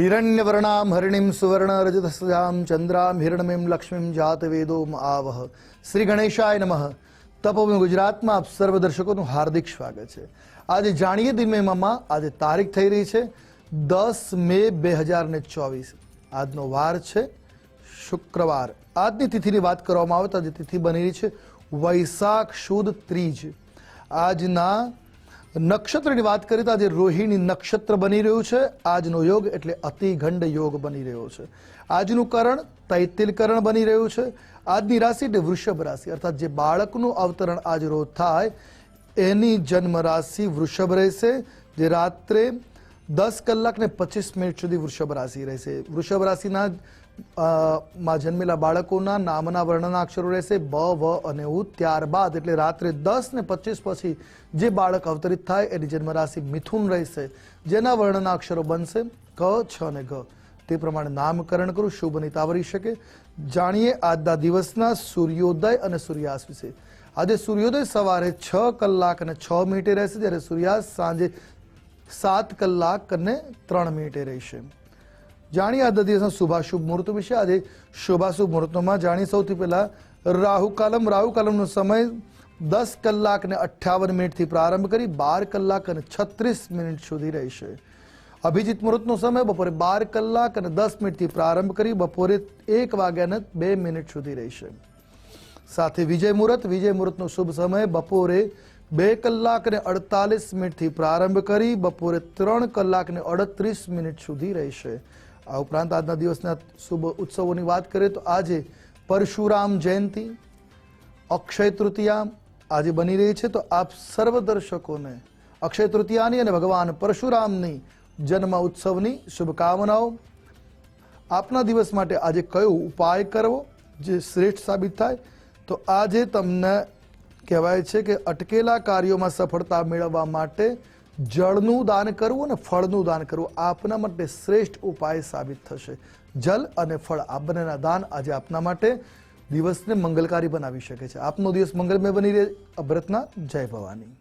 હિરણ્યવર્ણામ હરિણીમ સુવર્ણ રજતસ્યામ ચંદ્રામ હિરણમીમ લક્ષ્મીમ જાત વેદો આવહ શ્રી ગણેશાય નમઃ તપોમે ગુજરાતમાં આપ સર્વ દર્શકોનું હાર્દિક સ્વાગત છે આજે જાણીએ દિનમેમાં આજે તારીખ થઈ રહી છે દસ મે બે હજાર ને ચોવીસ આજનો વાર છે શુક્રવાર આજની તિથિની વાત કરવામાં આવે તો આજે તિથિ બની રહી છે વૈશાખ સુદ ત્રીજ આજના નક્ષત્રની વાત કરીએ તો આજે રોહિણી નક્ષત્ર બની રહ્યું છે. આજનો યોગ એટલે અતિગંડ યોગ બની રહ્યો છે. આજનું કરણ તૈતિલકરણ બની રહ્યું છે. આજની રાશિ એટલે વૃષભ રાશિ. અર્થાત જે બાળકનું અવતરણ આજ રોજ થાય, એની જન્મ રાશિ વૃષભ રહેશે. જે રાત્રે દસ કલાક ને પચીસ મિનિટ સુધી વૃષભ રાશિ રહેશે. વૃષભ રાશિના માં જન્મેલા બાળકોના નામના વર્ણના અક્ષરો રહેશે. બ, વ અને ઉ ત્યારબાદ એટલે રાત્રે દસ ને પચીસ પછી જે બાળક અવતરિત થાય એની જન્મ રાશિ મિથુન રહેશે. જેના વર્ણના અક્ષરો બનશે ક, છ અને ઘ. તે પ્રમાણે નામકરણ કરું, શુભ અનિતા વરી શકે. જાણીએ આજના દિવસના સૂર્યોદય અને સૂર્યાસ્ત વિશે. આજે સૂર્યોદય સવારે છ કલાક અને છ મિનિટે રહેશે, જ્યારે સૂર્યાસ્ત સાંજે સાત કલાક અને ત્રણ મિનિટે રહેશે. જાણીએ આજના દિવસના શુભાશુભ મુહૂર્ત વિશે. આજે શુભાશુભ મુહૂર્તોમાં જાણીએ સૌથી પહેલા રાહુ કાલમ. રાહુ કાલમનો સમય દસ કલાક ને અઠ્ઠાવન મિનિટથી પ્રારંભ કરી બાર કલાક અને છત્રીસ મિનિટ સુધી રહેશે. અભિજીત મુહૂર્તનો સમય બપોરે બાર કલાક અને દસ મિનિટથી પ્રારંભ કરી બપોરે એક વાગ્યાને બે મિનિટ સુધી રહેશે. સાથે વિજય મુહૂર્ત. વિજય મુહૂર્તનો શુભ સમય બપોરે બે કલાક ને અડતાલીસ મિનિટથી પ્રારંભ કરી બપોરે ત્રણ કલાક ને અડત્રીસ મિનિટ સુધી રહેશે. આ ઉપરાંત આજના દિવસના શુભ ઉત્સવોની વાત કરીએ તો આજે પરશુરામ જયંતિ, અક્ષય તૃતીયા આજે બની રહી છે. તો આપ સર્વ દર્શકોને અક્ષય તૃતીયાની અને ભગવાન પરશુરામની જન્મ ઉત્સવની શુભકામનાઓ. આપના દિવસ માટે આજે કયો ઉપાય કરવો જે શ્રેષ્ઠ સાબિત થાય? તો આજે તમને કહેવાય છે કે અટકેલા કાર્યોમાં સફળતા મેળવવા માટે જળનું દાન કરવું અને ફળનું દાન કરવું આપના માટે શ્રેષ્ઠ ઉપાય સાબિત થશે. જલ અને ફળ આ બંનેના દાન આજે આપના માટે દિવસને મંગલકારી બનાવી શકે છે. આપનો દિવસ મંગલમય બની રહે. અભ્રતના જય ભવાની.